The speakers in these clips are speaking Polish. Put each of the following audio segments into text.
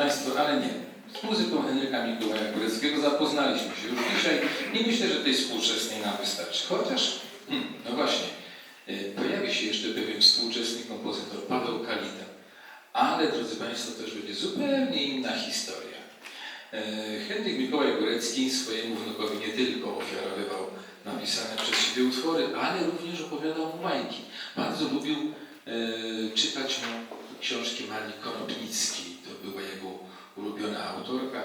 Państwo, ale nie. Z muzyką Henryka Mikołaja Góreckiego zapoznaliśmy się już dzisiaj i myślę, że tej współczesnej nam wystarczy. Chociaż, hmm, no właśnie, y, pojawi się jeszcze pewien współczesny kompozytor Paweł Kalita. Ale, drodzy Państwo, też będzie zupełnie inna historia. E, Henryk Mikołaj Górecki swojemu wnukowi nie tylko ofiarowywał napisane przez siebie utwory, ale również opowiadał mu bajki. Bardzo lubił e, czytać mu książki Marii Konopnickiej. Była jego ulubiona autorka.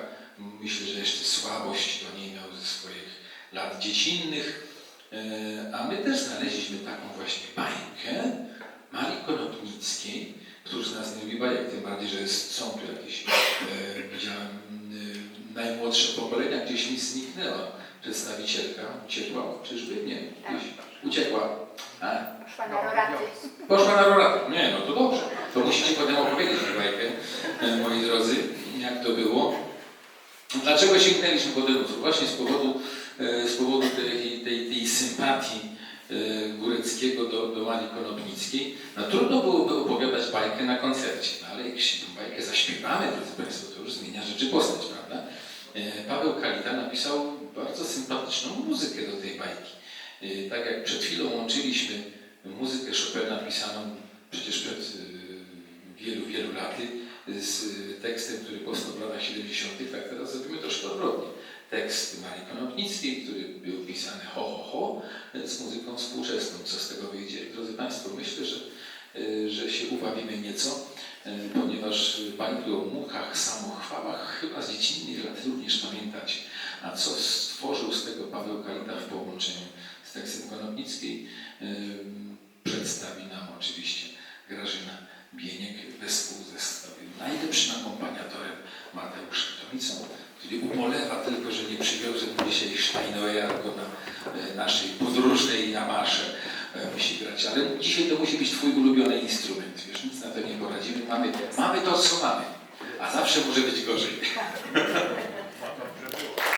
Myślę, że jeszcze słabość do niej miał ze swoich lat dziecinnych. E, a my też znaleźliśmy taką właśnie bajkę Marii Konopnickiej. Któż z nas nie lubi bajek, tym bardziej, że jest, są tu jakieś, e, widziałem, e, najmłodsze pokolenia, gdzieś mi zniknęła przedstawicielka. Uciekła? Czyżby? Nie. Gdzieś uciekła. A, Szła na roraty. Poszła na roratę. Nie, no to dobrze. To musicie potem opowiedzieć bajkę, moi drodzy, jak to było. Dlaczego sięgnęliśmy po ten? Właśnie z powodu, e, z powodu tej, tej, tej sympatii e, Góreckiego do, do Marii Konopnickiej. No trudno byłoby opowiadać bajkę na koncercie, no ale jak się tę bajkę zaśpiewamy, drodzy Państwo, to już zmienia rzeczy postać, prawda? E, Paweł Kalita napisał bardzo sympatyczną muzykę do tej bajki. Tak jak przed chwilą łączyliśmy muzykę Chopina laty z y, tekstem, który powstał w latach 70., tak teraz zrobimy troszkę odwrotnie. Tekst Marii Konopnickiej, który był pisany ho, ho, ho, y, z muzyką współczesną. Co z tego wyjdzie? Drodzy Państwo, myślę, że, y, że się uwabimy nieco, y, ponieważ bańki o muchach, samochwałach chyba z dziecinnych lat również pamiętacie. A co stworzył z tego Paweł Kalita w połączeniu z tekstem Konopnickiej, przedstawi nam oczywiście Grażyna Bieniek który ubolewa tylko, że nie przywiozłem dzisiaj Steinwayergo na e, naszej podróżnej Yamasze e, musi grać, ale dzisiaj to musi być Twój ulubiony instrument, wiesz, nic na to nie poradzimy, mamy, mamy to, co mamy, a zawsze może być gorzej.